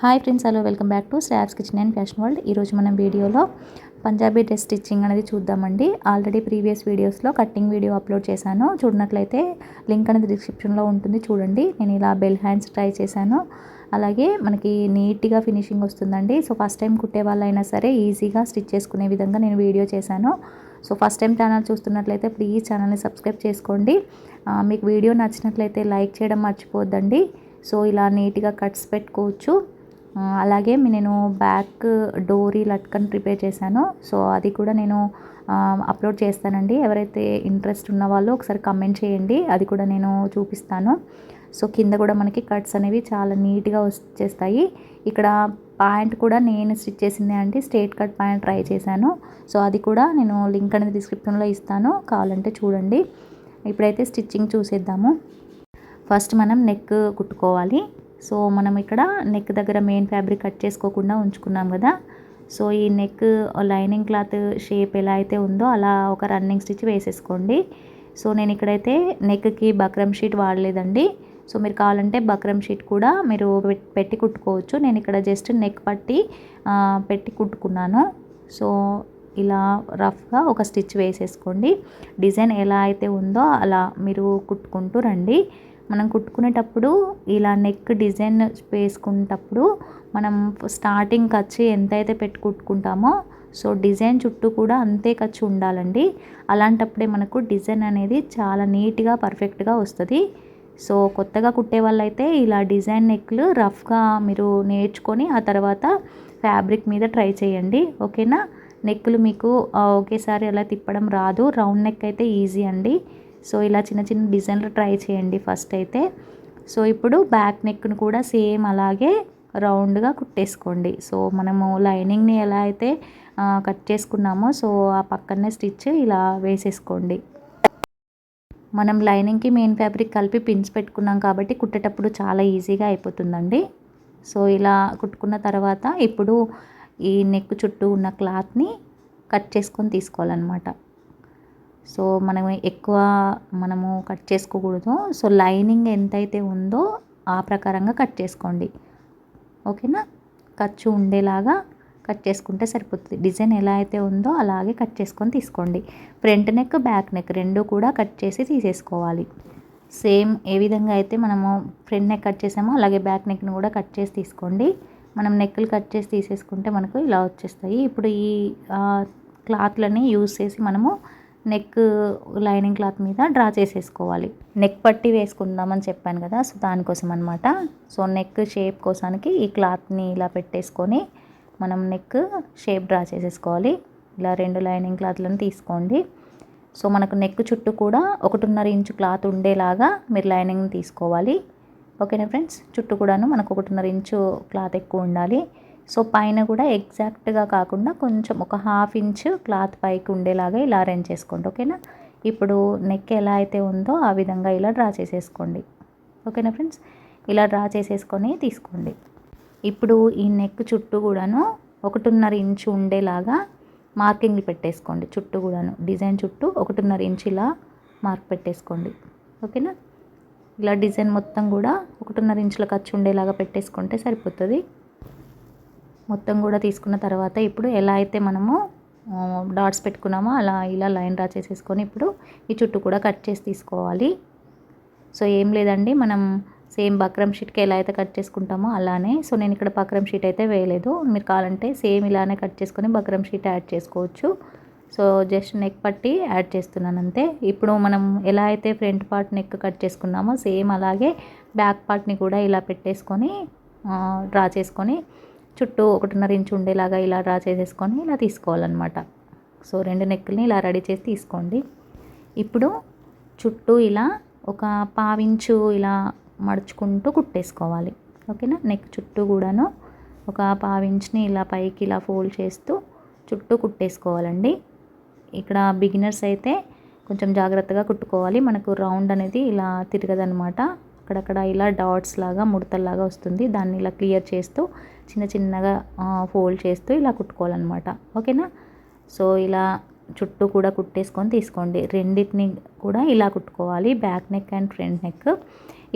Hi friends hello welcome back to Shrabs kitchen and fashion world. ఈరోజు మనం వీడియోలో Punjabi dress stitching అనేది చూద్దామండి. ఆల్రెడీ ప్రీవియస్ వీడియోస్లో కట్టింగ్ వీడియో అప్లోడ్ చేశాను. చూడనట్లయితే లింక్ అనేది డిస్క్రిప్షన్లో ఉంటుంది చూడండి. నేను ఇలా బెల్ హ్యాండ్స్ ట్రై చేశాను. అలాగే మనకి నీట్గా ఫినిషింగ్ వస్తుందండి. సో ఫస్ట్ టైం కుట్టే వాళ్ళైనా సరే ఈజీగా స్టిచ్ చేసుకునే విధంగా నేను వీడియో చేశాను. సో ఫస్ట్ టైం ఛానల్ చూస్తున్నట్లయితే ప్లీజ్ ఛానల్ని సబ్స్క్రైబ్ చేసుకోండి. మీకు వీడియో నచ్చినట్లయితే లైక్ చేయడం మర్చిపోద్దండి. సో ఇలా నీట్గా కట్స్ పెట్టుకోవచ్చు. అలాగే నేను బ్యాక్ డోరీ లట్కన్ ప్రిపేర్ చేశాను. సో అది కూడా నేను అప్లోడ్ చేస్తానండి. ఎవరైతే ఇంట్రెస్ట్ ఉన్న వాళ్ళు ఒకసారి కమెంట్ చేయండి. అది కూడా నేను చూపిస్తాను. సో కింద కూడా మనకి కట్స్ అనేవి చాలా నీట్గా వచ్చేస్తాయి. ఇక్కడ ప్యాంట్ కూడా నేను స్టిచ్ చేసింది అంటే స్ట్రేట్ కట్ ప్యాంట్ ట్రై చేశాను. సో అది కూడా నేను లింక్ అనేది డిస్క్రిప్షన్లో ఇస్తాను. కావాలంటే చూడండి. ఇప్పుడైతే స్టిచ్చింగ్ చూసేద్దాము. ఫస్ట్ మనం నెక్ కుట్టుకోవాలి. సో మనం ఇక్కడ నెక్ దగ్గర మెయిన్ ఫ్యాబ్రిక్ కట్ చేసుకోకుండా ఉంచుకున్నాం కదా. సో ఈ నెక్ లైనింగ్ క్లాత్ షేప్ ఎలా అయితే ఉందో అలా ఒక రన్నింగ్ స్టిచ్ వేసేసుకోండి. సో నేను ఇక్కడైతే నెక్కి బక్రమ్ షీట్ వాడలేదండి. సో మీరు కావాలంటే బక్రమ్ షీట్ కూడా మీరు పెట్టి కుట్టుకోవచ్చు. నేను ఇక్కడ జస్ట్ నెక్ పట్టి పెట్టి కుట్టుకున్నాను. సో ఇలా రఫ్గా ఒక స్టిచ్ వేసేసుకోండి. డిజైన్ ఎలా అయితే ఉందో అలా మీరు కుట్టుకుంటూ రండి. మనం కుట్టుకునేటప్పుడు ఇలా నెక్ డిజైన్ వేసుకునేటప్పుడు మనం స్టార్టింగ్ ఖర్చు ఎంతైతే పెట్టి కుట్టుకుంటామో సో డిజైన్ చుట్టూ కూడా అంతే ఖర్చు ఉండాలండి. అలాంటప్పుడే మనకు డిజైన్ అనేది చాలా నీట్గా పర్ఫెక్ట్గా వస్తుంది. సో కొత్తగా కుట్టే వాళ్ళైతే ఇలా డిజైన్ నెక్లు రఫ్గా మీరు నేర్చుకొని ఆ తర్వాత ఫ్యాబ్రిక్ మీద ట్రై చేయండి. ఓకేనా? నెక్కులు మీకు ఒకేసారి అలా తిప్పడం రాదు. రౌండ్ నెక్ అయితే ఈజీ అండి. సో ఇలా చిన్న చిన్న డిజైన్లు ట్రై చేయండి ఫస్ట్ అయితే. సో ఇప్పుడు బ్యాక్ నెక్ను కూడా సేమ్ అలాగే రౌండ్గా కుట్టేసుకోండి. సో మనము లైనింగ్ని ఎలా అయితే కట్ చేసుకున్నామో సో ఆ పక్కనే స్టిచ్ ఇలా వేసేసుకోండి. మనం లైనింగ్కి మెయిన్ ఫ్యాబ్రిక్ కలిపి పిన్స్ పెట్టుకున్నాం కాబట్టి కుట్టేటప్పుడు చాలా ఈజీగా అయిపోతుందండి. సో ఇలా కుట్టుకున్న తర్వాత ఇప్పుడు ఈ నెక్ చుట్టూ ఉన్న క్లాత్ని కట్ చేసుకొని తీసుకోవాలన్నమాట. సో మనం ఎక్కువ మనము కట్ చేసుకోకూడదు. సో లైనింగ్ ఎంతైతే ఉందో ఆ ప్రకారంగా కట్ చేసుకోండి. ఓకేనా? ఖర్చు ఉండేలాగా కట్ చేసుకుంటే సరిపోతుంది. డిజైన్ ఎలా అయితే ఉందో అలాగే కట్ చేసుకొని తీసుకోండి. ఫ్రంట్ నెక్ బ్యాక్ నెక్ రెండు కూడా కట్ చేసి తీసేసుకోవాలి. సేమ్ ఏ విధంగా అయితే మనము ఫ్రంట్ నెక్ కట్ చేసామో అలాగే బ్యాక్ నెక్ని కూడా కట్ చేసి తీసుకోండి. మనం నెక్లు కట్ చేసి తీసేసుకుంటే మనకు ఇలా వచ్చేస్తాయి. ఇప్పుడు ఈ క్లాత్లని యూస్ చేసి మనము నెక్ లైనింగ్ క్లాత్ మీద డ్రా చేసేసుకోవాలి. నెక్ పట్టి వేసుకుందామని చెప్పాను కదా సో దానికోసం అనమాట సో నెక్ షేప్ కోసానికి ఈ క్లాత్ని ఇలా పెట్టేసుకొని మనం నెక్ షేప్ డ్రా చేసేసుకోవాలి. ఇలా రెండు లైనింగ్ క్లాత్లను తీసుకోండి. సో మనకు నెక్ చుట్టూ కూడా ఒకటిన్నర ఇంచు క్లాత్ ఉండేలాగా మీరు లైనింగ్ తీసుకోవాలి. ఓకేనా ఫ్రెండ్స్? చుట్టూ కూడాను మనకు ఒకటిన్నర ఇంచు క్లాత్ ఎక్కువ ఉండాలి. సో పైన కూడా ఎగ్జాక్ట్గా కాకుండా కొంచెం ఒక హాఫ్ ఇంచ్ క్లాత్ పైకి ఉండేలాగా ఇలా అరేంజ్ చేసుకోండి ఓకేనా? ఇప్పుడు నెక్ ఎలా అయితే ఉందో ఆ విధంగా ఇలా డ్రా చేసేసుకోండి ఓకేనా ఫ్రెండ్స్? ఇలా డ్రా చేసేసుకొని తీసుకోండి. ఇప్పుడు ఈ నెక్ చుట్టూ కూడాను ఒకటిన్నర ఇంచు ఉండేలాగా మార్కింగ్లు పెట్టేసుకోండి చుట్టూ కూడాను. డిజైన్ చుట్టూ ఒకటిన్నర ఇంచు ఇలా మార్క్ పెట్టేసుకోండి ఓకేనా? ఇలా డిజైన్ మొత్తం కూడా ఒకటిన్నర ఇంచుల ఖర్చు ఉండేలాగా పెట్టేసుకుంటే సరిపోతుంది. మొత్తం కూడా తీసుకున్న తర్వాత ఇప్పుడు ఎలా అయితే మనము డాట్స్ పెట్టుకున్నామో అలా ఇలా లైన్ డ్రా చేసేసుకొని ఇప్పుడు ఈ చుట్టూ కూడా కట్ చేసి తీసుకోవాలి. సో ఏం లేదండి మనం సేమ్ బక్రమ్ షీట్కి ఎలా అయితే కట్ చేసుకుంటామో అలానే. సో నేను ఇక్కడ బక్రమ్ షీట్ అయితే వేయలేదు. మీరు కావాలంటే సేమ్ ఇలానే కట్ చేసుకొని బక్రమ్ షీట్ యాడ్ చేసుకోవచ్చు. సో జస్ట్ నెక్ పట్టి యాడ్ చేస్తున్నాను అంతే. ఇప్పుడు మనం ఎలా అయితే ఫ్రంట్ పార్ట్ నెక్ కట్ చేసుకున్నామో సేమ్ అలాగే బ్యాక్ పార్ట్ని కూడా ఇలా పెట్టేసుకొని డ్రా చేసుకొని చుట్టూ ఒకటిన్నర ఇంచు ఉండేలాగా ఇలా డ్రా చేసేసుకొని ఇలా తీసుకోవాలన్నమాట. సో రెండు నెక్కుల్ని ఇలా రెడీ చేసి తీసుకోండి. ఇప్పుడు చుట్టూ ఇలా ఒక పావించు ఇలా మడుచుకుంటూ కుట్టేసుకోవాలి. ఓకేనా? నెక్ చుట్టూ కూడాను ఒక పావించుని ఇలా పైకి ఇలా ఫోల్డ్ చేస్తూ చుట్టూ కుట్టేసుకోవాలండి. ఇక్కడ బిగినర్స్ అయితే కొంచెం జాగ్రత్తగా కుట్టుకోవాలి. మనకు రౌండ్ అనేది ఇలా తిరగదనమాట అక్కడక్కడ ఇలా డాట్స్ లాగా ముడతల్లాగా వస్తుంది. దాన్ని ఇలా క్లియర్ చేస్తూ చిన్న చిన్నగా ఫోల్డ్ చేస్తూ ఇలా కుట్టుకోవాలన్నమాట. ఓకేనా? సో ఇలా చుట్టూ కూడా కుట్టేసుకొని తీసుకోండి. రెండింటిని కూడా ఇలా కుట్టుకోవాలి. Back neck and front neck.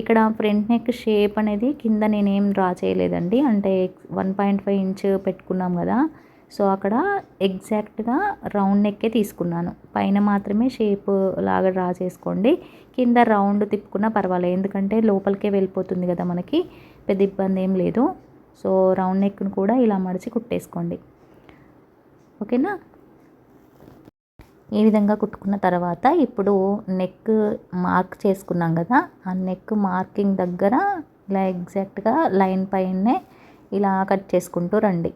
ఇక్కడ ఫ్రంట్ నెక్ షేప్ అనేది కింద నేనేం డ్రా చేయలేదండి. అంటే వన్ పాయింట్ ఫైవ్ ఇంచ్ పెట్టుకున్నాం కదా. సో అక్కడ ఎగ్జాక్ట్గా రౌండ్ నెక్కే తీసుకున్నాను. పైన మాత్రమే షేప్ లాగా డ్రా చేసుకోండి. కింద రౌండ్ తిప్పుకున్నా పర్వాలేదు. ఎందుకంటే లోపలికే వెళ్ళిపోతుంది కదా మనకి. పెద్ద ఇబ్బంది ఏం లేదు. సో రౌండ్ నెక్ను కూడా ఇలా మడిచి కుట్టేసుకోండి. ఓకేనా? ఈ విధంగా కుట్టుకున్న తర్వాత ఇప్పుడు నెక్ మార్క్ చేసుకున్నాం కదా ఆ నెక్ మార్కింగ్ దగ్గర ఇలా ఎగ్జాక్ట్గా లైన్ పైనే ఇలా కట్ చేసుకుంటూ రండి.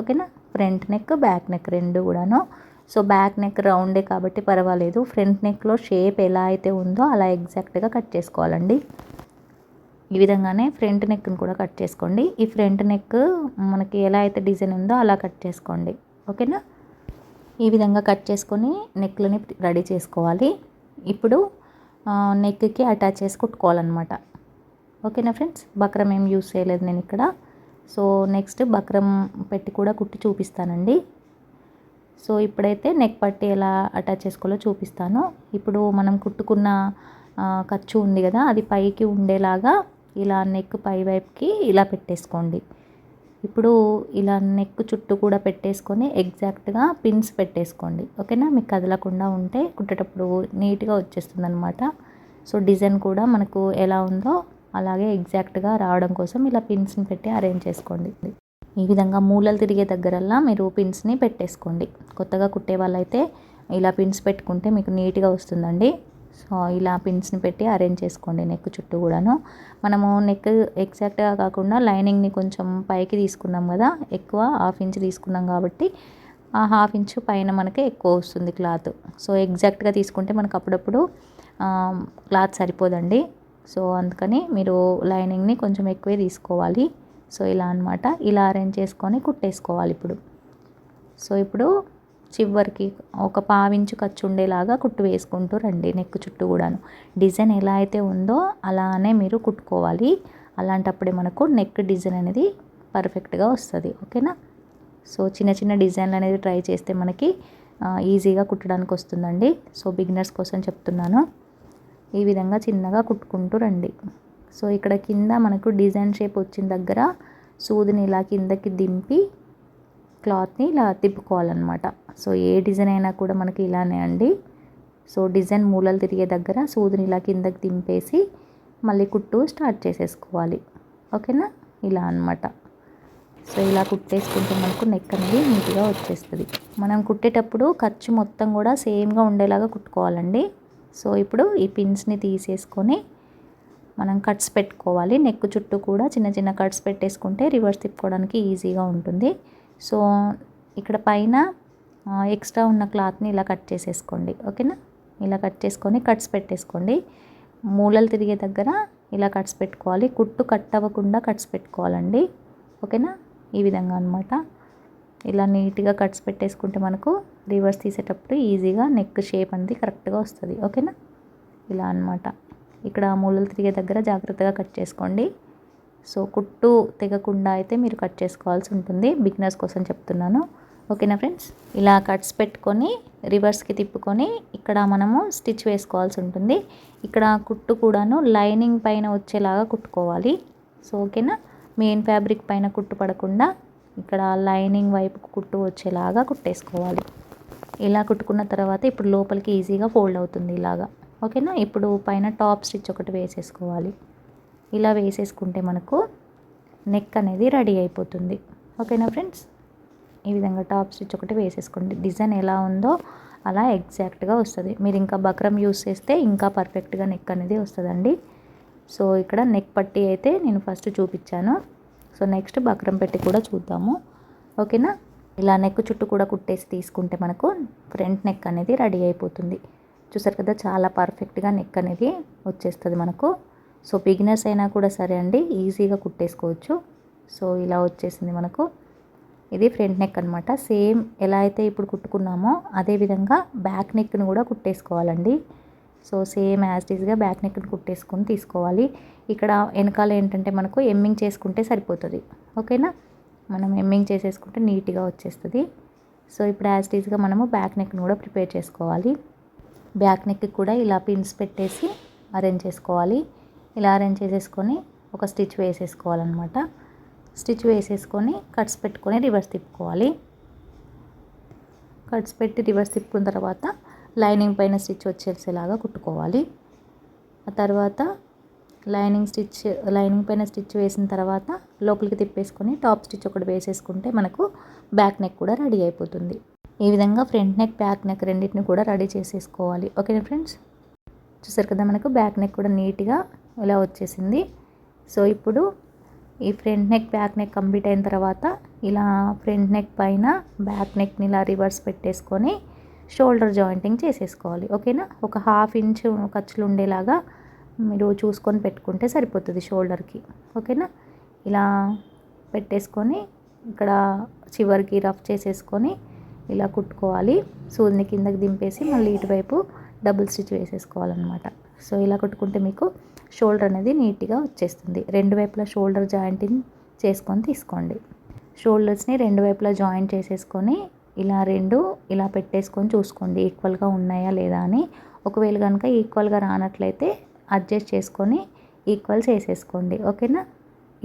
ఓకేనా? ఫ్రంట్ నెక్ బ్యాక్ నెక్ రెండు కూడాను. సో బ్యాక్ నెక్ రౌండే కాబట్టి పర్వాలేదు. ఫ్రంట్ నెక్లో షేప్ ఎలా అయితే ఉందో అలా ఎగ్జాక్ట్గా కట్ చేసుకోవాలండి. ఈ విధంగానే ఫ్రంట్ నెక్ని కూడా కట్ చేసుకోండి. ఈ ఫ్రంట్ నెక్ మనకి ఎలా అయితే డిజైన్ ఉందో అలా కట్ చేసుకోండి. ఓకేనా? ఈ విధంగా కట్ చేసుకొని నెక్లని రెడీ చేసుకోవాలి. ఇప్పుడు నెక్కి అటాచ్ చేసి కుట్టుకోవాలన్నమాట. ఓకేనా ఫ్రెండ్స్? బక్రం ఏం యూస్ చేయలేదు నేను ఇక్కడ. సో నెక్స్ట్ బక్రం పెట్టి కూడా కుట్టి చూపిస్తానండి. సో ఇప్పుడైతే నెక్ పట్టి ఎలా అటాచ్ చేసుకోవాలో చూపిస్తాను. ఇప్పుడు మనం కుట్టుకున్న ఖర్చు ఉంది కదా అది పైకి ఉండేలాగా ఇలా నెక్ పై వైపుకి ఇలా పెట్టేసుకోండి. ఇప్పుడు ఇలా నెక్ చుట్టూ కూడా పెట్టేసుకొని ఎగ్జాక్ట్గా పిన్స్ పెట్టేసుకోండి. ఓకేనా? మీకు కదలకుండా ఉంటే కుట్టేటప్పుడు నీట్గా వచ్చేస్తుంది అనమాట సో డిజైన్ కూడా మనకు ఎలా ఉందో అలాగే ఎగ్జాక్ట్గా రావడం కోసం ఇలా పిన్స్ని పెట్టి అరేంజ్ చేసుకోండి. ఈ విధంగా మూలలు తిరిగే దగ్గరల్లా మీరు పిన్స్ని పెట్టేసుకోండి. కొత్తగా కుట్టే వాళ్ళైతే ఇలా పిన్స్ పెట్టుకుంటే మీకు నీట్గా వస్తుందండి. సో ఇలా పిన్స్ని పెట్టి అరేంజ్ చేసుకోండి నెక్ చుట్టూ కూడాను. మనము నెక్ ఎగ్జాక్ట్గా కాకుండా లైనింగ్ని కొంచెం పైకి తీసుకున్నాం కదా ఎక్కువ హాఫ్ ఇంచ్ తీసుకున్నాం కాబట్టి ఆ హాఫ్ ఇంచ్ పైన మనకి ఎక్కువ వస్తుంది క్లాత్ సో ఎగ్జాక్ట్గా తీసుకుంటే మనకు అప్పుడప్పుడు క్లాత్ సరిపోదండి. సో అందుకని మీరు లైనింగ్ని కొంచెం ఎక్కువే తీసుకోవాలి. సో ఇలా అనమాట ఇలా అరేంజ్ చేసుకొని కుట్టేసుకోవాలి ఇప్పుడు. సో ఇప్పుడు చివరికి ఒక పావించు ఖర్చు ఉండేలాగా కుట్టు వేసుకుంటూ రండి నెక్ చుట్టూ కూడాను. డిజైన్ ఎలా అయితే ఉందో అలానే మీరు కుట్టుకోవాలి. అలాంటప్పుడే మనకు నెక్ డిజైన్ అనేది పర్ఫెక్ట్గా వస్తుంది. ఓకేనా? సో చిన్న చిన్న డిజైన్లు అనేది ట్రై చేస్తే మనకి ఈజీగా కుట్టడానికి వస్తుందండి. సో బిగినర్స్ కోసం చెప్తున్నాను. ఈ విధంగా చిన్నగా కుట్టుకుంటూ రండి. సో ఇక్కడ కింద మనకు డిజైన్ షేప్ వచ్చిన దగ్గర సూదిని ఇలా కిందకి దింపి క్లాత్ని ఇలా తిప్పుకోవాలన్నమాట. సో ఏ డిజైన్ అయినా కూడా మనకి ఇలానే అండి. సో డిజైన్ మూలలు తిరిగే దగ్గర సూదిని ఇలా కిందకి దింపేసి మళ్ళీ కుట్టు స్టార్ట్ చేసేసుకోవాలి. ఓకేనా? ఇలా అనమాట సో ఇలా కుట్టేసుకుంటే మనకు నెక్ అనేది నీట్గా వచ్చేస్తుంది. మనం కుట్టేటప్పుడు ఖర్చు మొత్తం కూడా సేమ్గా ఉండేలాగా కుట్టుకోవాలండి. సో ఇప్పుడు ఈ పిన్స్ని తీసేసుకొని మనం కట్స్ పెట్టుకోవాలి. నెక్ చుట్టూ కూడా చిన్న చిన్న కట్స్ పెట్టేసుకుంటే రివర్స్ తిప్పుకోవడానికి ఈజీగా ఉంటుంది. సో ఇక్కడ పైన ఎక్స్ట్రా ఉన్న క్లాత్ని ఇలా కట్ చేసేసుకోండి. ఓకేనా? ఇలా కట్ చేసుకొని కట్స్ పెట్టేసుకోండి. మూలలు తిరిగే దగ్గర ఇలా కట్స్ పెట్టుకోవాలి. కుట్టు కట్ అవ్వకుండా కట్స్ పెట్టుకోవాలండి. ఓకేనా? ఈ విధంగా అనమాట ఇలా నీట్గా కట్స్ పెట్టేసుకుంటే మనకు రివర్స్ తీసేటప్పుడు ఈజీగా నెక్ షేప్ అనేది కరెక్ట్గా వస్తుంది. ఓకేనా? ఇలా అనమాట ఇక్కడ మూలలు తిరిగే దగ్గర జాగ్రత్తగా కట్ చేసుకోండి. సో కుట్టు తెగకుండా అయితే మీరు కట్ చేసుకోవాల్సి ఉంటుంది. బిగినర్స్ కోసం చెప్తున్నాను. ఓకేనా ఫ్రెండ్స్? ఇలా కట్స్ పెట్టుకొని రివర్స్కి తిప్పుకొని ఇక్కడ మనము స్టిచ్ వేసుకోవాల్సి ఉంటుంది. ఇక్కడ కుట్టు కూడాను లైనింగ్ పైన వచ్చేలాగా కుట్టుకోవాలి. సో ఓకేనా? మెయిన్ ఫ్యాబ్రిక్ పైన కుట్టు పడకుండా ఇక్కడ లైనింగ్ వైపు కుట్టు వచ్చేలాగా కుట్టేసుకోవాలి. ఇలా కుట్టుకున్న తర్వాత ఇప్పుడు లోపలికి ఈజీగా ఫోల్డ్ అవుతుంది ఇలాగా. ఓకేనా? ఇప్పుడు పైన టాప్ స్టిచ్ ఒకటి వేసేసుకోవాలి. ఇలా వేసేసుకుంటే మనకు నెక్ అనేది రెడీ అయిపోతుంది. ఓకేనా ఫ్రెండ్స్ ఈ విధంగా టాప్ స్టిచ్ ఒకటి వేసేసుకోండి. డిజైన్ ఎలా ఉందో అలా ఎగ్జాక్ట్గా వస్తుంది. మీరు ఇంకా బక్రం యూస్ చేస్తే ఇంకా పర్ఫెక్ట్గా నెక్ అనేది వస్తుందండి. సో ఇక్కడ నెక్ పట్టి అయితే నేను ఫస్ట్ చూపించాను. సో నెక్స్ట్ బక్రం పెట్టి కూడా చూద్దాము. ఓకేనా ఇలా నెక్ చుట్టూ కూడా కుట్టేసి తీసుకుంటే మనకు ఫ్రంట్ నెక్ అనేది రెడీ అయిపోతుంది. చూసారు కదా చాలా పర్ఫెక్ట్గా నెక్ అనేది వచ్చేస్తుంది మనకు. సో బిగినర్స్ అయినా కూడా సరే అండి ఈజీగా కుట్టేసుకోవచ్చు. సో ఇలా వచ్చేసింది మనకు. ఇది ఫ్రంట్ నెక్ అనమాట సేమ్ ఎలా అయితే ఇప్పుడు కుట్టుకున్నామో అదే విధంగా బ్యాక్ నెక్ను కూడా కుట్టేసుకోవాలండి. సో సేమ్ యాజ్ ఈజ్గా బ్యాక్ నెక్ని కుట్టేసుకొని తీసుకోవాలి. ఇక్కడ వెనకాల ఏంటంటే మనకు ఎమ్మింగ్ చేసుకుంటే సరిపోతుంది. ఓకేనా? మనం ఎమ్మింగ్ చేసేసుకుంటే నీట్గా వచ్చేస్తుంది. సో ఇప్పుడు యాజ్ ఈజ్గా మనము బ్యాక్ నెక్ని కూడా ప్రిపేర్ చేసుకోవాలి. బ్యాక్ నెక్కి కూడా ఇలా పిన్స్ పెట్టేసి అరేంజ్ చేసుకోవాలి. ఇలా అరేంజ్ చేసేసుకొని ఒక స్టిచ్ వేసేసుకోవాలన్నమాట. స్టిచ్ వేసేసుకొని కట్స్ పెట్టుకొని రివర్స్ తిప్పుకోవాలి. కట్స్ పెట్టి రివర్స్ తిప్పుకున్న తర్వాత లైనింగ్ పైన స్టిచ్ వచ్చేసేలాగా కుట్టుకోవాలి. ఆ తర్వాత లైనింగ్ స్టిచ్ లైనింగ్ పైన స్టిచ్ వేసిన తర్వాత లోపలికి తిప్పేసుకొని టాప్ స్టిచ్ ఒకటి వేసేసుకుంటే మనకు బ్యాక్ నెక్ కూడా రెడీ అయిపోతుంది. ఈ విధంగా ఫ్రంట్ నెక్ బ్యాక్ నెక్ రెండింటిని కూడా రెడీ చేసేసుకోవాలి. ఓకేనా ఫ్రెండ్స్ చూసారు కదా మనకు బ్యాక్ నెక్ కూడా నీట్గా ఇలా వచ్చేసింది. సో ఇప్పుడు ఈ front neck back neck complete అయిన తర్వాత ఇలా ఫ్రంట్ నెక్ పైన బ్యాక్ నెక్ని ఇలా రివర్స్ పెట్టేసుకొని షోల్డర్ జాయింటింగ్ చేసేసుకోవాలి. ఓకేనా? ఒక హాఫ్ ఇంచ్ ఖర్చులు ఉండేలాగా మీరు చూసుకొని పెట్టుకుంటే సరిపోతుంది షోల్డర్కి. ఓకేనా? ఇలా పెట్టేసుకొని ఇక్కడ చివరికి రఫ్ చేసేసుకొని ఇలా కుట్టుకోవాలి. సూదిని కిందకి దింపేసి మళ్ళీ ఇటువైపు డబుల్ స్టిచ్ వేసేసుకోవాలన్నమాట. సో ఇలా కుట్టుకుంటే మీకు షోల్డర్ అనేది నీట్గా వచ్చేస్తుంది. రెండు వైపులా షోల్డర్ జాయింటింగ్ చేసుకొని తీసుకోండి. షోల్డర్స్ని రెండు వైపులా జాయింట్ చేసేసుకొని ఇలా రెండు ఇలా పెట్టేసుకొని చూసుకోండి. ఈక్వల్గా ఉన్నాయా లేదా అని. ఒకవేళ కనుక ఈక్వల్గా రానట్లయితే అడ్జస్ట్ చేసుకొని ఈక్వల్ చేసేసుకోండి ఓకేనా?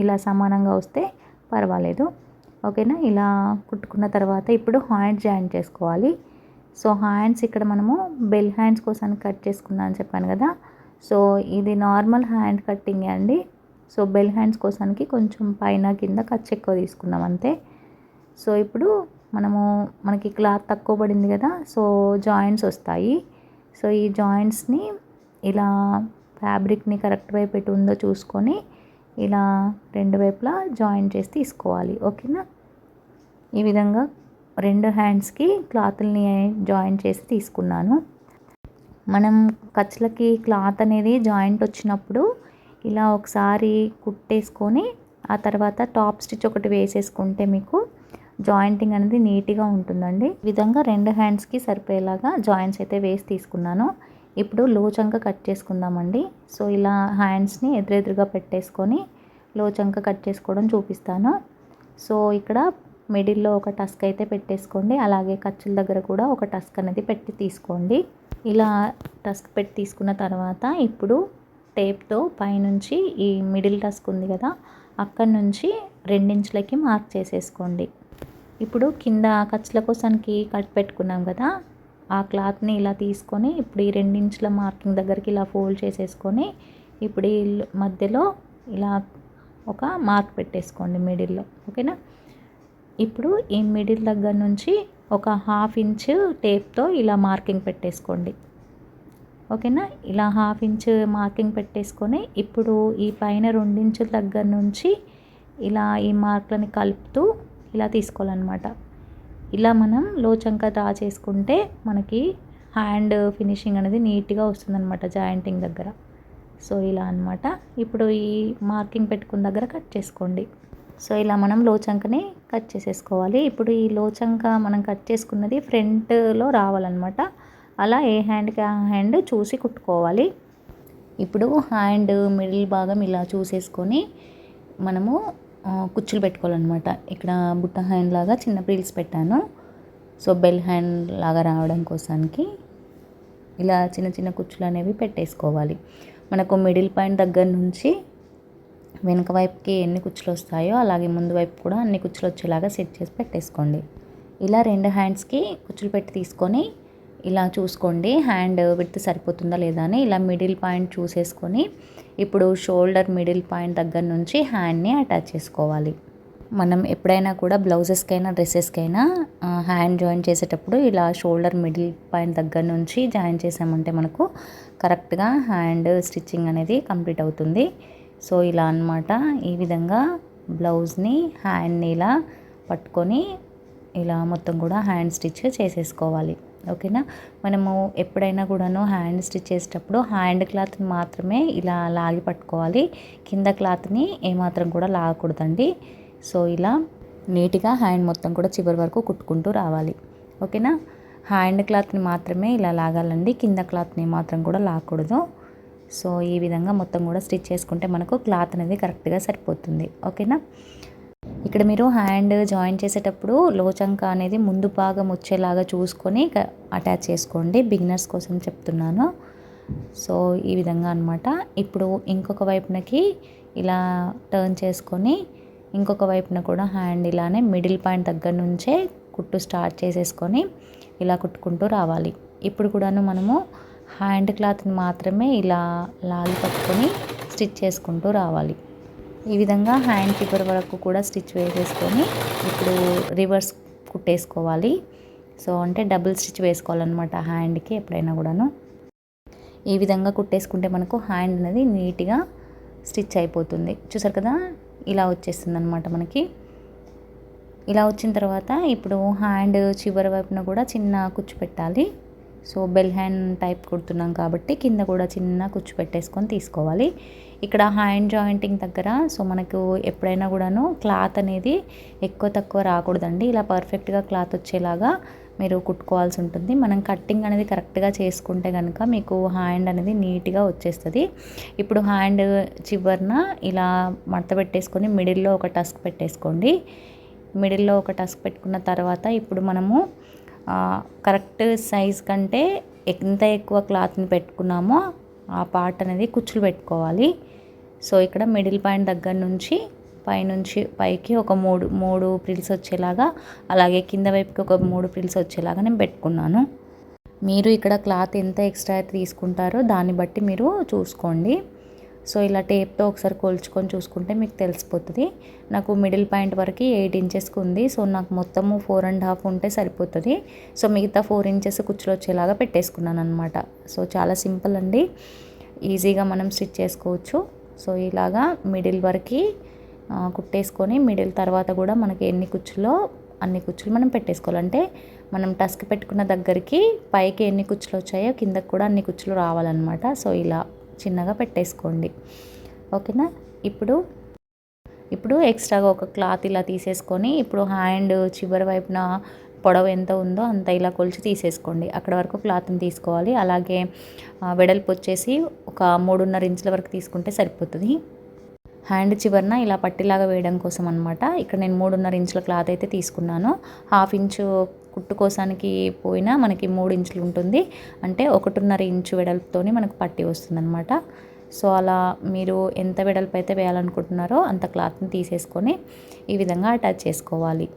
ఇలా సమానంగా వస్తే పర్వాలేదు. ఓకేనా? ఇలా కుట్టుకున్న తర్వాత ఇప్పుడు హ్యాండ్స్ జాయింట్ చేసుకోవాలి. సో హ్యాండ్స్ ఇక్కడ మనము బెల్ హ్యాండ్స్ కోసం కట్ చేసుకున్నా అని చెప్పాను కదా. సో ఇది నార్మల్ హ్యాండ్ కట్టింగ్ అండి. సో బెల్ హ్యాండ్స్ కోసానికి కొంచెం పైన కింద ఖర్చు ఎక్కువ తీసుకున్నాం అంతే. సో ఇప్పుడు మనము మనకి క్లాత్ తక్కువ పడింది కదా సో జాయింట్స్ వస్తాయి. సో ఈ జాయింట్స్ని ఇలా ఫ్యాబ్రిక్ని కరెక్ట్ వైపు ఎటు ఉందో చూసుకొని ఇలా రెండు వైపులా జాయిన్ చేసి తీసుకోవాలి. ఓకేనా? ఈ విధంగా రెండు హ్యాండ్స్కి క్లాత్ని జాయిన్ చేసి తీసుకున్నాను. మనం ఖర్చులకి క్లాత్ అనేది జాయింట్ వచ్చినప్పుడు ఇలా ఒకసారి కుట్టేసుకొని ఆ తర్వాత టాప్ స్టిచ్ ఒకటి వేసేసుకుంటే మీకు జాయింటింగ్ అనేది నీట్గా ఉంటుందండి. ఈ విధంగా రెండు హ్యాండ్స్కి సరిపోయేలాగా జాయింట్స్ అయితే వేసి తీసుకున్నాను. ఇప్పుడు లోచంక కట్ చేసుకుందామండి. సో ఇలా హ్యాండ్స్ని ఎదురెదురుగా పెట్టేసుకొని లోచంక కట్ చేసుకోవడం చూపిస్తాను. సో ఇక్కడ మిడిల్లో ఒక టస్క్ అయితే పెట్టేసుకోండి. అలాగే ఖర్చుల దగ్గర కూడా ఒక టస్క్ అనేది పెట్టి తీసుకోండి. ఇలా టస్క్ పెట్టి తీసుకున్న తర్వాత ఇప్పుడు టేప్తో పైనుంచి ఈ మిడిల్ టస్క్ ఉంది కదా అక్కడి నుంచి రెండించులకి మార్క్ చేసేసుకోండి. ఇప్పుడు కింద ఖర్చుల కోసానికి కట్ పెట్టుకున్నాం కదా ఆ క్లాత్ని ఇలా తీసుకొని ఇప్పుడు ఈ రెండించుల మార్కింగ్ దగ్గరికి ఇలా ఫోల్డ్ చేసేసుకొని ఇప్పుడు ఈ మధ్యలో ఇలా ఒక మార్క్ పెట్టేసుకోండి మిడిల్లో. ఓకేనా? ఇప్పుడు ఈ మిడిల్ దగ్గర నుంచి ఒక హాఫ్ ఇంచ్ టేప్తో ఇలా మార్కింగ్ పెట్టేసుకోండి. ఓకేనా? ఇలా హాఫ్ ఇంచ్ మార్కింగ్ పెట్టేసుకొని ఇప్పుడు ఈ పైన రెండించుల దగ్గర నుంచి ఇలా ఈ మార్కులని కలుపుతూ ఇలా తీసుకోవాలన్నమాట. ఇలా మనం లోచంక డ్రా చేసుకుంటే మనకి హ్యాండ్ ఫినిషింగ్ అనేది నీట్గా వస్తుందన్నమాట జాయింటింగ్ దగ్గర. సో ఇలా అనమాట ఇప్పుడు ఈ మార్కింగ్ పెట్టుకున్న దగ్గర కట్ చేసుకోండి. సో ఇలా మనం లోచంకని కట్ చేసేసుకోవాలి. ఇప్పుడు ఈ లోచంక మనం కట్ చేసుకున్నది ఫ్రంట్లో రావాలన్నమాట. అలా ఏ హ్యాండ్కి ఆ హ్యాండ్ చూసి కుట్టుకోవాలి. ఇప్పుడు హ్యాండ్ మిడిల్ భాగం ఇలా చూసేసుకొని మనము కుచ్చులు పెట్టుకోవాలన్నమాట. ఇక్కడ బుట్ట హ్యాండ్ లాగా చిన్న ప్రీల్స్ పెట్టాను. సో బెల్ హ్యాండ్ లాగా రావడం కోసానికి ఇలా చిన్న చిన్న కుచ్చులు అనేవి పెట్టేసుకోవాలి. మనకు మిడిల్ పాయింట్ దగ్గర నుంచి వెనుక వైపుకి ఎన్ని కుచ్చులు వస్తాయో అలాగే ముందు వైపు కూడా అన్ని కుచ్చులు వచ్చేలాగా సెట్ చేసి పెట్టేసుకోండి. ఇలా రెండు హ్యాండ్స్కి కుచ్చులు పెట్టి తీసుకొని ఇలా చూసుకోండి. హ్యాండ్ విడ్త్ సరిపోతుందా లేదా అని ఇలా మిడిల్ పాయింట్ చూసేసుకొని ఇప్పుడు షోల్డర్ మిడిల్ పాయింట్ దగ్గర నుంచి హ్యాండ్ని అటాచ్ చేసుకోవాలి. మనం ఎప్పుడైనా కూడా బ్లౌజెస్కైనా డ్రెస్సెస్కైనా హ్యాండ్ జాయిన్ చేసేటప్పుడు ఇలా షోల్డర్ మిడిల్ పాయింట్ దగ్గర నుంచి జాయిన్ చేసామంటే మనకు కరెక్ట్గా హ్యాండ్ స్టిచ్చింగ్ అనేది కంప్లీట్ అవుతుంది. సో ఇలా అనమాట ఈ విధంగా బ్లౌజ్ని హ్యాండ్ని ఇలా పట్టుకొని ఇలా మొత్తం కూడా హ్యాండ్ స్టిచ్ చేసేసుకోవాలి. ఓకేనా? మనము ఎప్పుడైనా కూడాను హ్యాండ్ స్టిచ్ చేసేటప్పుడు హ్యాండ్ క్లాత్ని మాత్రమే ఇలా లాగి పట్టుకోవాలి. కింద క్లాత్ని ఏమాత్రం కూడా లాగకూడదండి. సో ఇలా నీట్గా హ్యాండ్ మొత్తం కూడా చివరి వరకు కుట్టుకుంటూ రావాలి. ఓకేనా? హ్యాండ్ క్లాత్ని మాత్రమే ఇలా లాగాలండి. కింద క్లాత్ని మాత్రం కూడా లాగకూడదు. సో ఈ విధంగా మొత్తం కూడా స్టిచ్ చేసుకుంటే మనకు క్లాత్ అనేది కరెక్ట్గా సరిపోతుంది. ఓకేనా? ఇక్కడ మీరు హ్యాండ్ జాయిన్ చేసేటప్పుడు లోచంక అనేది ముందు భాగం వచ్చేలాగా చూసుకొని అటాచ్ చేసుకోండి. బిగినర్స్ కోసం చెప్తున్నాను. సో ఈ విధంగా అనమాట ఇప్పుడు ఇంకొక వైపునకి ఇలా టర్న్ చేసుకొని ఇంకొక వైపున కూడా హ్యాండ్ ఇలానే మిడిల్ పాయింట్ దగ్గర నుంచే కుట్టు స్టార్ట్ చేసేసుకొని ఇలా కుట్టుకుంటూ రావాలి. ఇప్పుడు కూడాను మనము హ్యాండ్ క్లాత్ని మాత్రమే ఇలా లాలి పట్టుకొని స్టిచ్ చేసుకుంటూ రావాలి. ఈ విధంగా హ్యాండ్ చివరి వరకు కూడా స్టిచ్ వేసేసుకొని ఇప్పుడు రివర్స్ కుట్టేసుకోవాలి. సో అంటే డబుల్ స్టిచ్ వేసుకోవాలన్నమాట హ్యాండ్కి ఎప్పుడైనా కూడాను. ఈ విధంగా కుట్టేసుకుంటే మనకు హ్యాండ్ అనేది నీట్గా స్టిచ్ అయిపోతుంది. చూసారు కదా? ఇలా వచ్చేస్తుంది అనమాట మనకి. ఇలా వచ్చిన తర్వాత ఇప్పుడు హ్యాండ్ చివరి వైపున కూడా చిన్న కుచ్చు పెట్టాలి. సో బెల్ హ్యాండ్ టైప్ కుడుతున్నాం కాబట్టి కింద కూడా చిన్న కుచ్చు పెట్టేసుకొని తీసుకోవాలి. ఇక్కడ హ్యాండ్ జాయింటింగ్ దగ్గర సో మనకు ఎప్పుడైనా కూడాను క్లాత్ అనేది ఎక్కువ తక్కువ రాకూడదండి. ఇలా పర్ఫెక్ట్గా క్లాత్ వచ్చేలాగా మీరు కుట్టుకోవాల్సి ఉంటుంది. మనం కట్టింగ్ అనేది కరెక్ట్గా చేసుకుంటే కనుక మీకు హ్యాండ్ అనేది నీట్గా వచ్చేస్తుంది. ఇప్పుడు హ్యాండ్ చివరిన ఇలా మడత పెట్టేసుకొని మిడిల్లో ఒక టస్క్ పెట్టేసుకోండి. మిడిల్లో ఒక టస్క్ పెట్టుకున్న తర్వాత ఇప్పుడు మనము కరెక్ట్ సైజ్ కంటే ఎంత ఎక్కువ క్లాత్ని పెట్టుకున్నామో ఆ పార్ట్ అనేది కుచ్చులు పెట్టుకోవాలి. సో ఇక్కడ మిడిల్ పాయింట్ దగ్గర నుంచి పైనుంచి పైకి ఒక మూడు మూడు ప్రిల్స్ వచ్చేలాగా అలాగే కింద వైపుకి ఒక మూడు ప్రిల్స్ వచ్చేలాగా నేను పెట్టుకున్నాను. మీరు ఇక్కడ క్లాత్ ఎంత ఎక్స్ట్రా తీసుకుంటారో దాన్ని బట్టి మీరు చూసుకోండి. సో ఇలా టేప్తో ఒకసారి కొలుచుకొని చూసుకుంటే మీకు తెలిసిపోతుంది. నాకు మిడిల్ పాయింట్ వరకు ఎయిట్ ఇంచెస్కి ఉంది. సో నాకు మొత్తము ఫోర్ అండ్ హాఫ్ ఉంటే సరిపోతుంది. సో మిగతా ఫోర్ ఇంచెస్ కుచ్చులు వచ్చేలాగా పెట్టేసుకున్నాను అనమాట సో చాలా సింపుల్ అండి. ఈజీగా మనం స్టిచ్ చేసుకోవచ్చు. సో ఇలాగా మిడిల్ వరకు కుట్టేసుకొని మిడిల్ తర్వాత కూడా మనకి ఎన్ని కుచ్చులో అన్ని కుచ్చులు మనం పెట్టేసుకోవాలంటే మనం టస్క్ పెట్టుకున్న దగ్గరికి పైకి ఎన్ని కుచ్చులు వచ్చాయో కిందకు కూడా అన్ని కుచ్చులు రావాలన్నమాట. సో ఇలా చిన్నగా పెట్టేసుకోండి. ఓకేనా? ఇప్పుడు ఇప్పుడు ఎక్స్ట్రాగా ఒక క్లాత్ ఇలా తీసేసుకొని ఇప్పుడు హ్యాండ్ చివరి వైపున పొడవు ఎంత ఉందో అంత ఇలా కొలిచి తీసేసుకోండి. అక్కడ వరకు క్లాత్ని తీసుకోవాలి. అలాగే వెడల్పు వచ్చేసి ఒక మూడున్నర ఇంచుల వరకు తీసుకుంటే సరిపోతుంది. హ్యాండ్ చివరన ఇలా పట్టిలాగా వేయడం కోసం అనమాట ఇక్కడ నేను మూడున్నర ఇంచుల క్లాత్ అయితే తీసుకున్నాను. హాఫ్ ఇంచు కుట్టు కోసానికి పోయినా మనకి మూడు ఇంచులు ఉంటుంది. అంటే ఒకటిన్నర ఇంచు వెడల్పుతోని మనకు పట్టి వస్తుందన్నమాట. సో అలా మీరు ఎంత వెడల్పు అయితే వేయాలనుకుంటున్నారో అంత క్లాత్ని తీసేసుకొని ఈ విధంగా అటాచ్ చేసుకోవాలి.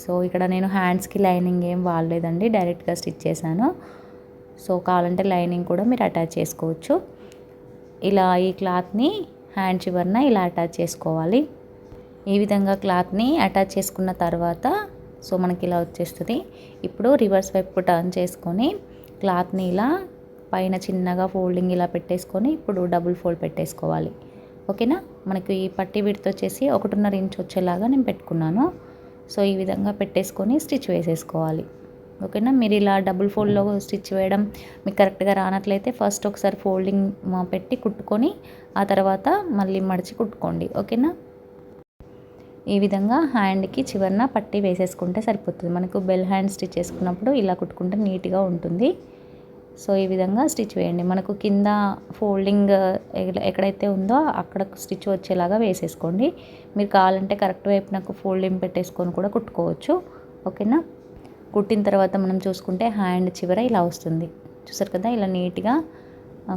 సో ఇక్కడ నేను హ్యాండ్స్కి లైనింగ్ ఏం వాడలేదండి. డైరెక్ట్గా స్టిచ్ చేశాను. సో కావాలంటే లైనింగ్ కూడా మీరు అటాచ్ చేసుకోవచ్చు. ఇలా ఈ క్లాత్ని హ్యాండ్ చివరిన ఇలా అటాచ్ చేసుకోవాలి. ఈ విధంగా క్లాత్ని అటాచ్ చేసుకున్న తర్వాత సో మనకి ఇలా వచ్చేస్తుంది. ఇప్పుడు రివర్స్ వైపు టర్న్ చేసుకొని క్లాత్ని ఇలా పైన చిన్నగా ఫోల్డింగ్ ఇలా పెట్టేసుకొని ఇప్పుడు డబుల్ ఫోల్డ్ పెట్టేసుకోవాలి. ఓకేనా? మనకి ఈ పట్టి విడత వచ్చేసి ఒకటిన్నర ఇంచ్ వచ్చేలాగా నేను పెట్టుకున్నాను. సో ఈ విధంగా పెట్టేసుకొని స్టిచ్ వేసేసుకోవాలి. ఓకేనా? మీరు ఇలా డబుల్ ఫోల్డ్లో స్టిచ్ వేయడం మీకు కరెక్ట్గా రానట్లయితే ఫస్ట్ ఒకసారి ఫోల్డింగ్ పెట్టి కుట్టుకొని ఆ తర్వాత మళ్ళీ మడిచి కుట్టుకోండి. ఓకేనా? ఈ విధంగా హ్యాండ్కి చివరన పట్టి వేసేసుకుంటే సరిపోతుంది. మనకు బెల్ హ్యాండ్ స్టిచ్ చేసుకున్నప్పుడు ఇలా కుట్టుకుంటే నీట్గా ఉంటుంది. సో ఈ విధంగా స్టిచ్ వేయండి. మనకు కింద ఫోల్డింగ్ ఎక్కడైతే ఉందో అక్కడ స్టిచ్ వచ్చేలాగా వేసేసుకోండి. మీరు కావాలంటే కరెక్ట్ వైపు నాకు ఫోల్డింగ్ పెట్టేసుకొని కూడా కుట్టుకోవచ్చు. ఓకేనా? కుట్టిన తర్వాత మనం చూసుకుంటే హ్యాండ్ చివర ఇలా వస్తుంది. చూసారు కదా? ఇలా నీట్గా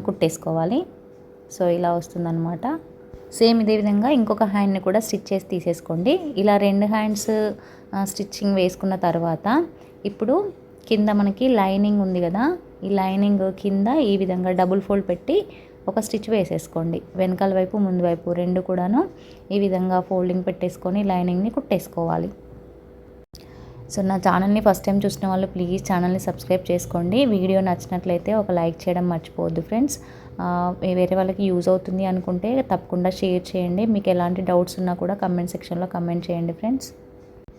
కుట్టేసుకోవాలి. సో ఇలా వస్తుందన్నమాట. సేమ్ ఇదే విధంగా ఇంకొక హ్యాండ్ని కూడా స్టిచ్ చేసి తీసేసుకోండి. ఇలా రెండు హ్యాండ్స్ స్టిచ్చింగ్ వేసుకున్న తర్వాత ఇప్పుడు కింద మనకి లైనింగ్ ఉంది కదా? ఈ లైనింగ్ కింద ఈ విధంగా డబుల్ ఫోల్డ్ పెట్టి ఒక స్టిచ్ వేసేసుకోండి. వెనకాల వైపు ముందు వైపు రెండు కూడాను ఈ విధంగా ఫోల్డింగ్ పెట్టేసుకొని లైనింగ్ని కుట్టేసుకోవాలి. సో నా ఛానల్ని ఫస్ట్ టైం చూసిన వాళ్ళు ప్లీజ్ ఛానల్ని సబ్స్క్రైబ్ చేసుకోండి. వీడియో నచ్చినట్లయితే ఒక లైక్ చేయడం మర్చిపోవద్దు ఫ్రెండ్స్. వేరే వాళ్ళకి యూజ్ అవుతుంది అనుకుంటే తప్పకుండా షేర్ చేయండి. మీకు ఎలాంటి డౌట్స్ ఉన్నా కూడా కమెంట్ సెక్షన్లో కమెంట్ చేయండి ఫ్రెండ్స్.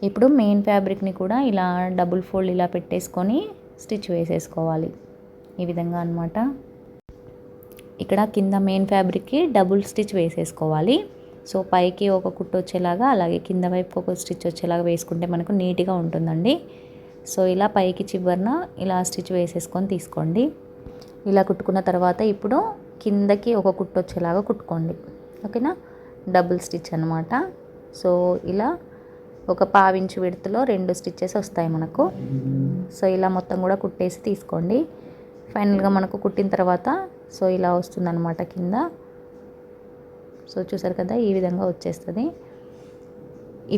ఇప్పుడు మెయిన్ ఫ్యాబ్రిక్ని కూడా ఇలా డబుల్ ఫోల్డ్ ఇలా పెట్టేసుకొని స్టిచ్ వేసేసుకోవాలి. ఈ విధంగా అనమాట ఇక్కడ కింద మెయిన్ ఫ్యాబ్రిక్కి డబుల్ స్టిచ్ వేసేసుకోవాలి. సో పైకి ఒక కుట్టు వచ్చేలాగా అలాగే కింద వైపు ఒక స్టిచ్ వచ్చేలాగా వేసుకుంటే మనకు నీట్గా ఉంటుందండి. సో ఇలా పైకి చివరిన ఇలా స్టిచ్ వేసేసుకొని తీసుకోండి. ఇలా కుట్టుకున్న తర్వాత ఇప్పుడు కిందకి ఒక కుట్టు వచ్చేలాగా కుట్టుకోండి. ఓకేనా? డబుల్ స్టిచ్ అనమాట సో ఇలా ఒక పావించు విడతలో రెండు స్టిచ్చెస్ వస్తాయి మనకు. సో ఇలా మొత్తం కూడా కుట్టేసి తీసుకోండి. ఫైనల్గా మనకు కుట్టిన తర్వాత సో ఇలా వస్తుందన్నమాట కింద. సో చూసారు కదా ఈ విధంగా వచ్చేస్తుంది.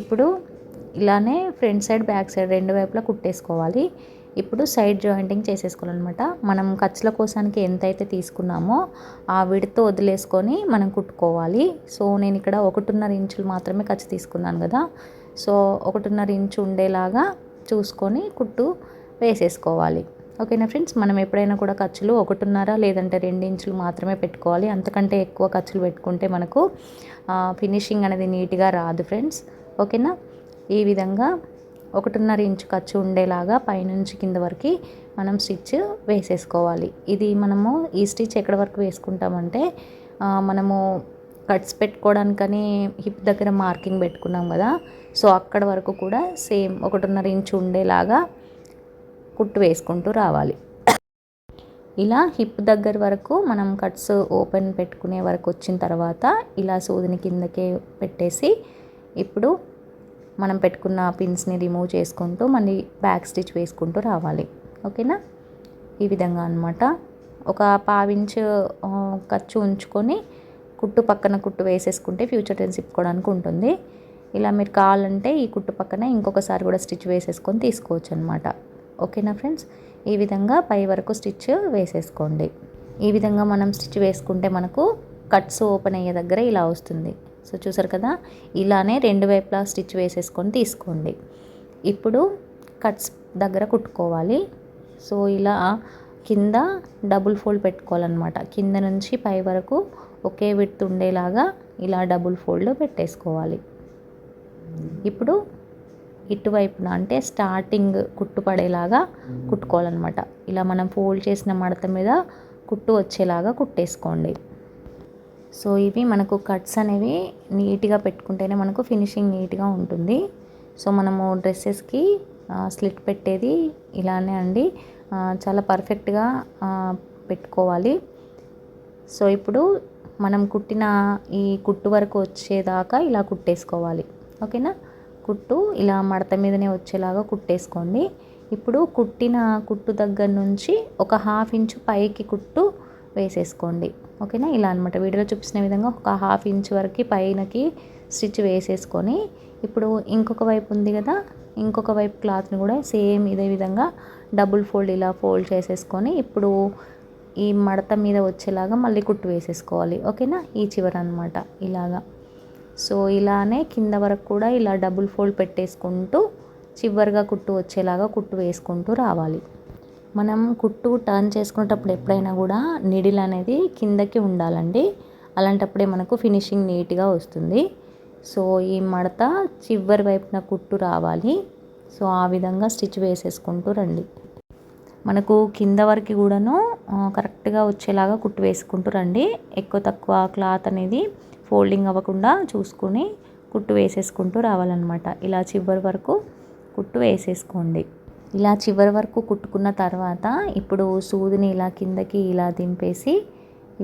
ఇప్పుడు ఇలానే ఫ్రంట్ సైడ్ బ్యాక్ సైడ్ రెండు వైపులా కుట్టేసుకోవాలి. ఇప్పుడు సైడ్ జాయింటింగ్ చేసేసుకోవాలన్నమాట. మనం ఖర్చుల కోసానికి ఎంత అయితే తీసుకున్నామో ఆ విడితో వదిలేసుకొని మనం కుట్టుకోవాలి. సో నేను ఇక్కడ ఒకటిన్నర ఇంచులు మాత్రమే ఖర్చు తీసుకున్నాను కదా. సో ఒకటిన్నర ఇంచు ఉండేలాగా చూసుకొని కుట్టు వేసేసుకోవాలి. ఓకేనా ఫ్రెండ్స్? మనం ఎప్పుడైనా కూడా ఖర్చులు ఒకటిన్నర లేదంటే రెండు ఇంచులు మాత్రమే పెట్టుకోవాలి. అంతకంటే ఎక్కువ ఖర్చులు పెట్టుకుంటే మనకు ఫినిషింగ్ అనేది నీట్గా రాదు ఫ్రెండ్స్. ఓకేనా? ఈ విధంగా ఒకటిన్నర ఇంచు ఖర్చు ఉండేలాగా పైనుంచి కింద వరకు మనం స్టిచ్ వేసేసుకోవాలి. ఇది మనము ఈ స్టిచ్ ఎక్కడి వరకు వేసుకుంటామంటే మనము కట్స్ పెట్టుకోవడానికని హిప్ దగ్గర మార్కింగ్ పెట్టుకున్నాం కదా సో అక్కడ వరకు కూడా సేమ్ ఒకటిన్నర ఇంచు ఉండేలాగా కుట్టు వేసుకుంటూ రావాలి. ఇలా హిప్ దగ్గర వరకు మనం కట్స్ ఓపెన్ పెట్టుకునే వరకు వచ్చిన తర్వాత ఇలా సూదిని కిందకే పెట్టేసి ఇప్పుడు మనం పెట్టుకున్న పిన్స్ని రిమూవ్ చేసుకుంటూ మళ్ళీ బ్యాక్ స్టిచ్ వేసుకుంటూ రావాలి. ఓకేనా? ఈ విధంగా అనమాట ఒక పావించు ఖర్చు ఉంచుకొని కుట్టు పక్కన కుట్టు వేసేసుకుంటే ఫ్యూచర్ టెన్స్ ఇప్పుకోవడానికి ఉంటుంది. ఇలా మీరు కావాలంటే ఈ కుట్టు పక్కన ఇంకొకసారి కూడా స్టిచ్ వేసేసుకొని తీసుకోవచ్చు అనమాట ఓకేనా ఫ్రెండ్స్? ఈ విధంగా పై వరకు స్టిచ్ వేసేసుకోండి. ఈ విధంగా మనం స్టిచ్ వేసుకుంటే మనకు కట్స్ ఓపెన్ అయ్యే దగ్గర ఇలా వస్తుంది. సో చూసారు కదా? ఇలానే రెండు వైపులా స్టిచ్ వేసేసుకొని తీసుకోండి. ఇప్పుడు కట్స్ దగ్గర కుట్టుకోవాలి. సో ఇలా కింద డబుల్ ఫోల్డ్ పెట్టుకోవాలన్నమాట. కింద నుంచి పై వరకు ఒకే విడ్త్ ఉండేలాగా ఇలా డబుల్ ఫోల్డ్ పెట్టేసుకోవాలి. ఇప్పుడు ఇటువైపున అంటే స్టార్టింగ్ కుట్టు పడేలాగా కుట్టుకోవాలన్నమాట. ఇలా మనం ఫోల్డ్ చేసిన మడత మీద కుట్టు వచ్చేలాగా కుట్టేసుకోండి. సో ఇవి మనకు కట్స్ అనేవి నీట్గా పెట్టుకుంటేనే మనకు ఫినిషింగ్ నీట్గా ఉంటుంది. సో మనము డ్రెస్సెస్కి స్లిట్ పెట్టేది ఇలానే అండి. చాలా పర్ఫెక్ట్గా పెట్టుకోవాలి. సో ఇప్పుడు మనం కుట్టిన ఈ కుట్టు వరకు వచ్చేదాకా ఇలా కుట్టేసుకోవాలి. ఓకేనా? కుట్టు ఇలా మడత మీదనే వచ్చేలాగా కుట్టేసుకోండి. ఇప్పుడు కుట్టిన కుట్టు దగ్గర నుంచి ఒక హాఫ్ ఇంచు పైకి కుట్టు వేసేసుకోండి. ఓకేనా? ఇలా అనమాట వీడియోలో చూపించిన విధంగా ఒక హాఫ్ ఇంచ్ వరకు పైనకి స్టిచ్ వేసేసుకొని ఇప్పుడు ఇంకొక వైపు ఉంది కదా ఇంకొక వైపు క్లాత్ని కూడా సేమ్ ఇదే విధంగా డబుల్ ఫోల్డ్ ఇలా ఫోల్డ్ చేసేసుకొని ఇప్పుడు ఈ మడత మీద వచ్చేలాగా మళ్ళీ కుట్టు వేసేసుకోవాలి. ఓకేనా? ఈ చివర అనమాట ఇలాగా. సో ఇలానే కింద వరకు కూడా ఇలా డబుల్ ఫోల్డ్ పెట్టేసుకుంటూ చివరిగా కుట్టు వచ్చేలాగా కుట్టు వేసుకుంటూ రావాలి. మనం కుట్టు టర్న్ చేసుకునేటప్పుడు ఎప్పుడైనా కూడా నిడిల్ అనేది కిందకి ఉండాలండి. అలాంటప్పుడే మనకు ఫినిషింగ్ నీట్గా వస్తుంది. సో ఈ మడత చివరి వైపున కుట్టు రావాలి. సో ఆ విధంగా స్టిచ్ వేసేసుకుంటూ రండి. మనకు కింద వరకు కూడాను కరెక్ట్గా వచ్చేలాగా కుట్టు వేసుకుంటూ రండి. ఎక్కువ తక్కువ క్లాత్ అనేది ఫోల్డింగ్ అవ్వకుండా చూసుకుని కుట్టు వేసేసుకుంటూ రావాలన్నమాట. ఇలా చివరి వరకు కుట్టు వేసేసుకోండి. ఇలా చివరి వరకు కుట్టుకున్న తర్వాత ఇప్పుడు సూదిని ఇలా కిందకి ఇలా దింపేసి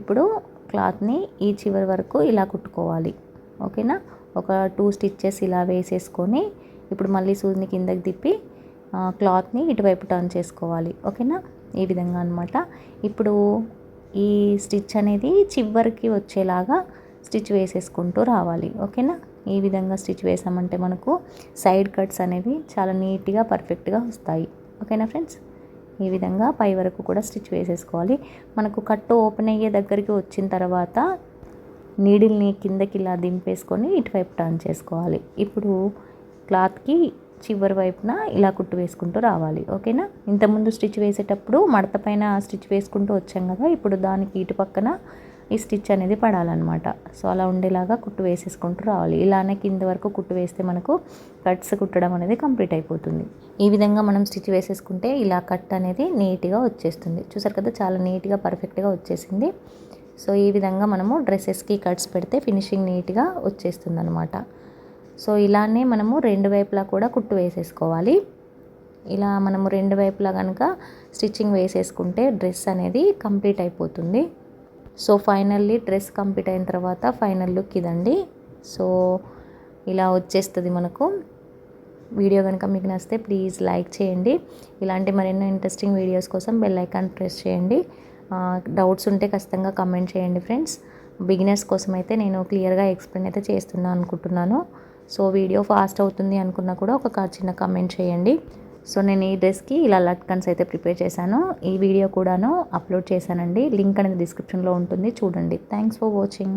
ఇప్పుడు క్లాత్ని ఈ చివరి వరకు ఇలా కుట్టుకోవాలి. ఓకేనా? ఒక టూ స్టిచ్చెస్ ఇలా వేసేసుకొని ఇప్పుడు మళ్ళీ సూదిని కిందకి తిప్పి క్లాత్ని ఇటువైపు టర్న్ చేసుకోవాలి. ఓకేనా? ఈ విధంగా అనమాట ఇప్పుడు ఈ స్టిచ్ అనేది చివరికి వచ్చేలాగా స్టిచ్ వేసేసుకుంటూ రావాలి. ఓకేనా? ఈ విధంగా స్టిచ్ వేసామంటే మనకు సైడ్ కట్స్ అనేవి చాలా నీట్గా పర్ఫెక్ట్గా వస్తాయి. ఓకేనా ఫ్రెండ్స్? ఈ విధంగా పై వరకు కూడా స్టిచ్ వేసేసుకోవాలి. మనకు కట్టు ఓపెన్ అయ్యే దగ్గరికి వచ్చిన తర్వాత నీడిల్ని కిందకి ఇలా దింపేసుకొని ఇటువైపు టర్న్ చేసుకోవాలి. ఇప్పుడు క్లాత్కి చివరి వైపున ఇలా కుట్టు వేసుకుంటూ రావాలి. ఓకేనా? ఇంతకుముందు స్టిచ్ వేసేటప్పుడు మడత పైన స్టిచ్ వేసుకుంటూ వచ్చాం కదా ఇప్పుడు దానికి ఇటు పక్కన ఈ స్టిచ్ అనేది పడాలన్నమాట. సో అలా ఉండేలాగా కుట్టు వేసేసుకుంటూ రావాలి. ఇలానే కింద వరకు కుట్టు వేస్తే మనకు కట్స్ కుట్టడం అనేది కంప్లీట్ అయిపోతుంది. ఈ విధంగా మనం స్టిచ్ వేసేసుకుంటే ఇలా కట్ అనేది నీట్గా వచ్చేస్తుంది. చూసారు కదా చాలా నీట్గా పర్ఫెక్ట్గా వచ్చేసింది. సో ఈ విధంగా మనము డ్రెస్సెస్కి కట్స్ పెడితే ఫినిషింగ్ నీట్గా వచ్చేస్తుంది అనమాట సో ఇలానే మనము రెండు వైపులా కూడా కుట్టు వేసేసుకోవాలి. ఇలా మనము రెండు వైపులా కనుక స్టిచ్చింగ్ వేసేసుకుంటే డ్రెస్ అనేది కంప్లీట్ అయిపోతుంది. సో ఫైనల్లీ డ్రెస్ కంప్లీట్ అయిన తర్వాత ఫైనల్ లుక్ ఇదండి. సో ఇలా వచ్చేస్తుంది మనకు. వీడియో కనుక మీకు నచ్చితే ప్లీజ్ లైక్ చేయండి. ఇలాంటి మరెన్నో ఇంట్రెస్టింగ్ వీడియోస్ కోసం బెల్ ఐకాన్ ప్రెస్ చేయండి. డౌట్స్ ఉంటే ఖచ్చితంగా కమెంట్ చేయండి ఫ్రెండ్స్. బిగినర్స్ కోసం అయితే నేను క్లియర్గా ఎక్స్ప్లెయిన్ అయితే చేస్తున్నాను అనుకుంటున్నాను. సో వీడియో ఫాస్ట్ అవుతుంది అనుకున్నా కూడా ఒక చిన్న కమెంట్ చేయండి. సో నేను ఈ డ్రెస్కి ఇలా లట్కన్స్ అయితే ప్రిపేర్ చేశాను. ఈ వీడియో కూడాను అప్లోడ్ చేశానండి. లింక్ అనేది డిస్క్రిప్షన్లో ఉంటుంది. చూడండి. Thanks for watching